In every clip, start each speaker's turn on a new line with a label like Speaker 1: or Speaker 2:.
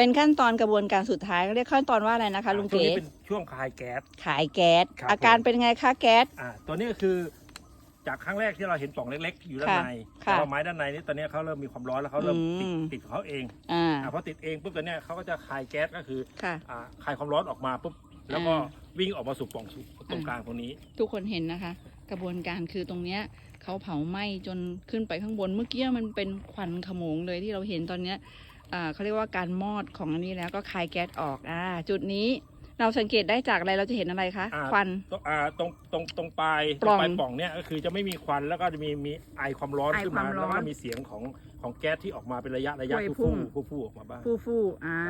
Speaker 1: เป็นขั้นตอนกระบวนการสุดท้ายเรียกขั้นตอนว่าอะไรนะคะลุง
Speaker 2: ช่วง
Speaker 1: เก๋
Speaker 2: นี้เป็นช่วงคลายแก๊ส
Speaker 1: ขายแก๊ส
Speaker 2: ครับ
Speaker 1: อาการ
Speaker 2: ผม
Speaker 1: เป็นไงคะแก๊ส
Speaker 2: อ่าตัวนี้ก็คือจากครั้งแรกที่เราเห็นปล่องเล็กๆ อยู่ด้าน
Speaker 1: ค่ะ
Speaker 2: ใน
Speaker 1: ค่ะ
Speaker 2: แต่ว่าไม้ด้านในนี่ตอนนี้เขาเริ่มมีความร้อนแล้วเขาเริ่มติด
Speaker 1: อืม
Speaker 2: ติดของเขาเอง
Speaker 1: อ่า
Speaker 2: อ่าพอติดเองปุ๊บตัวเนี้ยเขาก็จะคลายแก๊สก็คือ
Speaker 1: ค่ะ
Speaker 2: อ่าคลายความร้อนออกมาปุ๊บแล้วก็
Speaker 1: อ่า
Speaker 2: วิ่งออกมาสู่ปล่องสุตรงกลางตรงนี้
Speaker 1: ทุกคนเห็นนะคะ กระบวนการคือตรงเนี้ยเขาเผาไหม้จนขึ้นไปข้างบนเมื่อกี้มันเป็นควันขโมงเลยที่เราเห็นตอนเนี้ยอ่า เขาเรียกว่าการมอดของอันนี้แล้วก็คายแก๊สออกอ่าจุดนี้เราสังเกตได้จากอะไรเราจะเห็นอะไรคะ
Speaker 2: อ่า
Speaker 1: ควัน
Speaker 2: ตรงอ่าตรงตรงตรงปลาย
Speaker 1: ปล่อง
Speaker 2: ตรงปลายปล่องเนี่ยก็คือจะไม่มีควันแล้วก็จะมีมีไอความร้อน
Speaker 1: ไอ
Speaker 2: ขึ้น
Speaker 1: ความ
Speaker 2: มา
Speaker 1: ร้อน
Speaker 2: แล้วก็มีเสียงของของแก๊สที่ออกมาเป็นระยะระยะ
Speaker 1: พวย
Speaker 2: ฟู่
Speaker 1: พุ่ง
Speaker 2: ฟู่ฟู่ออกมาบ้าง
Speaker 1: ฟูฟูๆอ่า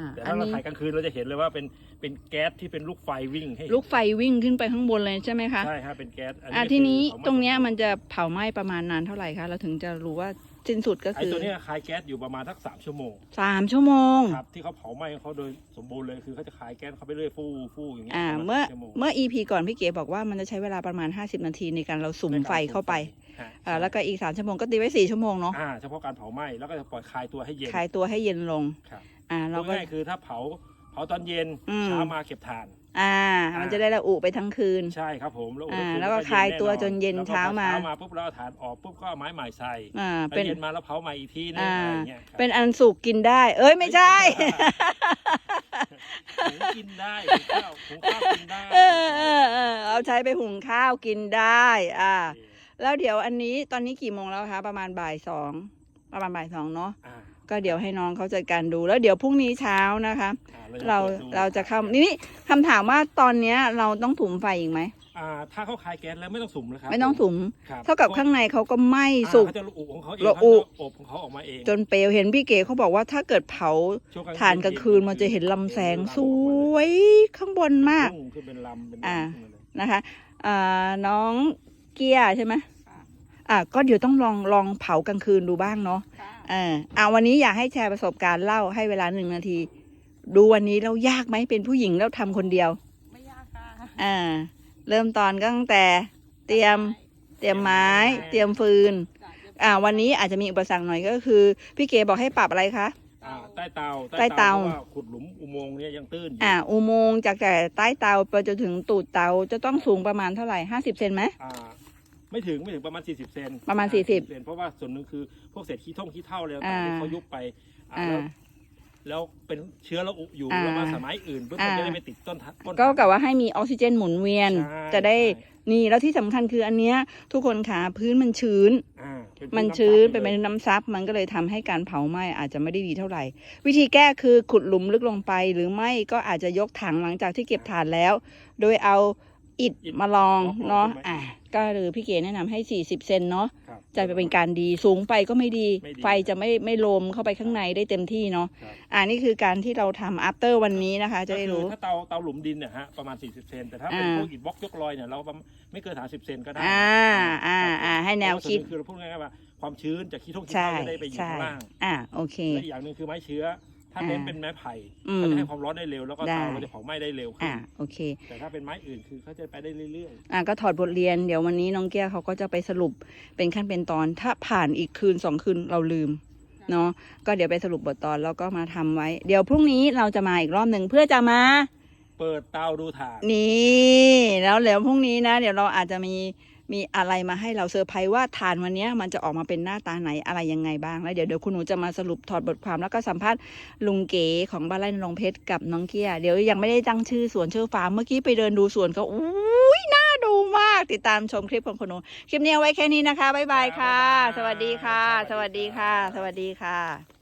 Speaker 1: อ่า
Speaker 2: แต่
Speaker 1: อั
Speaker 2: ถ้านเรา
Speaker 1: นี้
Speaker 2: ถ่ายกลางคืนเราจะเห็นเลยว่าเป็นเป็นแก๊สที่เป็นลูกไฟวิ่งให้
Speaker 1: ลูกไฟวิ่งขึ้นไปข้างบนเลยใช่ไหมคะ
Speaker 2: ใช่ฮะเป็นแก๊ส
Speaker 1: อ่า
Speaker 2: ก็
Speaker 1: ทีนี้
Speaker 2: คือ
Speaker 1: ตรงเนี้ย
Speaker 2: เผาไห
Speaker 1: มันจะเผาไหม้ประมาณนานเท่าไหร่คะเราถึงจะรู้ว่าสิ้นสุดก็
Speaker 2: ไอ
Speaker 1: คือ
Speaker 2: ตัวเนี้ยคลายแก๊สอยู่ประมาณทักสามชั่วโมง
Speaker 1: สามชั่วโมง
Speaker 2: ครับที่เขาเผาไหม้ของเขาโดยสมบูรณ์เลยคือเขาจะคลายแก๊สเขาไปเรื่อยฟู่ฟู่อย่างเงี้ย
Speaker 1: อ่า
Speaker 2: ประาณ
Speaker 1: เมื่อ
Speaker 2: สามชั่วโมง
Speaker 1: เมื่อ EP ก่อนพี่เก๋บอกว่ามันจะใช้เวลาประมาณ 50 นาทีในการเราสุ่ม
Speaker 2: ในกร
Speaker 1: ไฟเข้าไป
Speaker 2: ฮะ
Speaker 1: อ่าแล้วก็อีก 3 ชั่วโมงก็ตีไว้ 4 ชั่วโมงเนาะ
Speaker 2: อ่าเฉพาะการเผาไหม้แล้วก็จะปล่อยคลายตัวให้เย็น
Speaker 1: คลายตัวให้เย็นลง
Speaker 2: ครับ
Speaker 1: อ่าเราก็
Speaker 2: ง่ายๆคือถ้าเผาเผาตอนเย็น
Speaker 1: อืม
Speaker 2: เช้ามาเก็บถ่าน
Speaker 1: อ่า มันจะได้ระอุไปทั้งคืน
Speaker 2: ใช่ครับผมแล้ว
Speaker 1: อ่า
Speaker 2: อุณหภูมิ
Speaker 1: แล้วก็
Speaker 2: เน
Speaker 1: คลายตัว
Speaker 2: แอ
Speaker 1: จนเย็น
Speaker 2: แล้วก็
Speaker 1: เช้ามา
Speaker 2: เช้ามาปุ๊บเราเอาถ่านออกปุ๊บก็เอาไม้ใหม่ใส่
Speaker 1: อ่า
Speaker 2: แล้ว
Speaker 1: เป็น
Speaker 2: เย็นมาแล้วเผาใหม่อีกทีนึง
Speaker 1: อ่า
Speaker 2: อะไรอย่างเงี้ยครับ
Speaker 1: เป็นอันสุกกินได้ เอ้ยไม่ใช่
Speaker 2: หุงกินได้หุงข้าวหุงข้าวกินได้
Speaker 1: เออเออเออเอาใช้ไปหุงข้าวกินได้ อ่า แล้วเดี๋ยวอันนี้ตอนนี้กี่โมงแล้วคะ ประมาณบ่ายสองประมาณบ่ายสองเนาะ
Speaker 2: อ่า
Speaker 1: ก็เดี๋ยวให้น้องเขาจัดการดูแล้วเดี๋ยวพรุ่งนี้เช้านะคะ
Speaker 2: อ่
Speaker 1: เรา
Speaker 2: ปิดดู
Speaker 1: เราจะเข้านี่คำถามว่าตอนเนี้ยเราต้องถุมไฟอีกไหม
Speaker 2: อ่าถ้าเขาคลายแก๊สแล้วไม่ต้องสุ่มแล้วครับ
Speaker 1: ไม่ต้องถุม
Speaker 2: ครับ
Speaker 1: เท่ากับข้างในเขาก็ไหม้
Speaker 2: อ่า
Speaker 1: สุก
Speaker 2: เขาจะระอุของเขาเอง
Speaker 1: ระ
Speaker 2: เขา
Speaker 1: อุ
Speaker 2: จะอบของเขาออกมาเอง
Speaker 1: จนเปลวเห็นพี่เก๋เขาบอกว่าถ้าเกิดเผา
Speaker 2: ช่วง
Speaker 1: ถ่านกลางคืนมันจะเห็นลำแสงสวยข้างบนมาก
Speaker 2: พุ่งขึ้นเป็นลำเป็น
Speaker 1: อ่า
Speaker 2: ลำขึ้นมาเลย
Speaker 1: นะคะอ่าน้องเกียร์ใช่ไหมอ่าก็เดี๋ยวต้องลองลองเผากลางคืนดูบ้างเนาะ เอออ่าวันนี้อยากให้แชร์ประสบการณ์เล่าให้เวลาหนึ่งนาที ดูวันนี้แล้วยากไหมเป็นผู้หญิงแล้วทำคนเดียว
Speaker 3: ไม่ยากค่ะ
Speaker 1: อ่า เริ่มตอนก็ตั้งแต่เตรียมเตรียมไม้ เตรียมฟืน อ่า วันนี้อาจจะมีอุปสรรคหน่อยก็คือ พี่เก๋บอกให้ปรับอะไรคะ
Speaker 2: อ่าใต้เตา
Speaker 1: ใต้เตา
Speaker 2: พระว่าขุดหลุมอุโมงค์เนี่ยยังตื้นอยู่
Speaker 1: อ่า อุโมงค์จากแต่ใต้เตาไปจนถึงตูดเตาจะต้องสูงประมาณเท่าไหร่ห้าสิบเซนไหม
Speaker 2: อ่า ไม่ถึงไม่ถึงประมาณ 40 เซน
Speaker 1: ประมาณ
Speaker 2: อ่
Speaker 1: 40
Speaker 2: เซนเพราะว่าส่วนหนึ่งคือพวกเศษขี้ท่งขี้เท่าเลย
Speaker 1: อ่า
Speaker 2: ต่างๆที่เขายุบไปอ่า
Speaker 1: อ่า
Speaker 2: แล้วแล้วเป็นเชื้อระอุอยู่
Speaker 1: อ่า
Speaker 2: แล้วมาสมัยอื่นเพื่อมัน
Speaker 1: อ่า
Speaker 2: จะได้ไม่ติดต้นทัต้น
Speaker 1: ก็กะว่าให้มีออกซิเจนหมุนเวียน
Speaker 2: ใช่
Speaker 1: จะได้
Speaker 2: ใช่
Speaker 1: นี่แล้วที่สำคัญคืออันเนี้ยทุกคนขาพื้นมันชื้น
Speaker 2: อ่าเป็
Speaker 1: มันำชื้น
Speaker 2: ซับ
Speaker 1: เป็น
Speaker 2: ล
Speaker 1: เป็น
Speaker 2: ย
Speaker 1: น้ำซับมันก็เลยทำให้การเผาไหม้อาจจะไม่ได้ดีเท่าไหร่ วิธีแก้คือขุดหลุมลึกลงไป หรือไม่ก็อาจจะยกถังหลังจากที่เก็บถ่านแล้ว โดยเอา อิฐมาลองเนาะอะก็เลยพี่เก๋แนะนำให้ 40 เซนเนาะ
Speaker 2: ครับ
Speaker 1: จะเป็นการดีสูงไปก็ไม่ดี
Speaker 2: ไม่ดี
Speaker 1: ไฟจะไม่ไม่ลมเข้าไปข้างในได้เต็มที่เนาะ
Speaker 2: ครับ
Speaker 1: อ่านี่คือการที่เราทำ after วันนี้นะคะ จะได้รู้
Speaker 2: ก็คือถ้าเตาเตาหลุมดินเนี่ยฮะประมาณ 40 เซนแต่ถ้าเป็น
Speaker 1: อ่า
Speaker 2: พวกอิฐบล็อกยกลอยเนี่ยเราประมาณไม่เกิน 30 เซนก็ได้
Speaker 1: อ่าอ่าอ่าให้แนวคิด
Speaker 2: เพราะาส่นหนึ่งคือเราพูดง่ายๆว่าความชื้นจากขี้ท่งขี้
Speaker 1: ใช่
Speaker 2: เท่าจะได้ไปอยู่
Speaker 1: ใช่
Speaker 2: ข้างล่าง
Speaker 1: อ่าโอเค
Speaker 2: และอีกอย่างหนึ่งคือไม้เชื้อ ถ้า
Speaker 1: อ่า
Speaker 2: เน้นเป็นไม้ไผ่
Speaker 1: อืม
Speaker 2: เขาจะให้ความร้อนได้เร็วแล้วก็
Speaker 1: ได้
Speaker 2: เตาเราจะเผาไหม้ได้เร็วขึ้
Speaker 1: อ่านโอเค
Speaker 2: แต่ถ้าเป็นไม้อื่นคือเขาจะไปได้เรื่อย
Speaker 1: อะก็ถอดบทเรียนเดี๋ยววันนี้น้องแก้วเขาก็จะไปสรุปเป็นขั้นเป็นตอน ถ้าผ่านอีกคืนสองคืนเราลืมเนาะก็เดี๋ยวไปสรุปบทตอนแล้วก็มาทำไว้ เดี๋ยวพรุ่งนี้เราจะมาอีกรอบหนึ่งเพื่อจะมา
Speaker 2: ๆ เปิดเตาดูถ่าน
Speaker 1: นี่ แล้วเดี๋ยวพรุ่งนี้นะ เดี๋ยวเราอาจจะมี มีอะไรมาให้เราเซอร์ไพรส์ว่าทานวันนี้มันจะออกมาเป็นหน้าตาไหนอะไรยังไงบ้าง แล้วเดี๋ยวเดี๋ยวคุณหนูจะมาสรุปถอดบทความแล้วก็สัมภาษณ์ลุงเก๋ของบ้านไร่นรงเพชรกับน้องเกียเดี๋ยวยังไม่ได้ตั้งชื่อสวนชื่อฟาร์มเมื่อกี้ไปเดินดูสวนก็อุ้ยน่าดูมาก ติดตามชมคลิปของคุณหนูคลิปนี้เอาไว้แค่นี้นะคะบ๊ายบายค่ะ สวัสดีค่ะ สวัสดีค่ะ สวัสดีค่ะ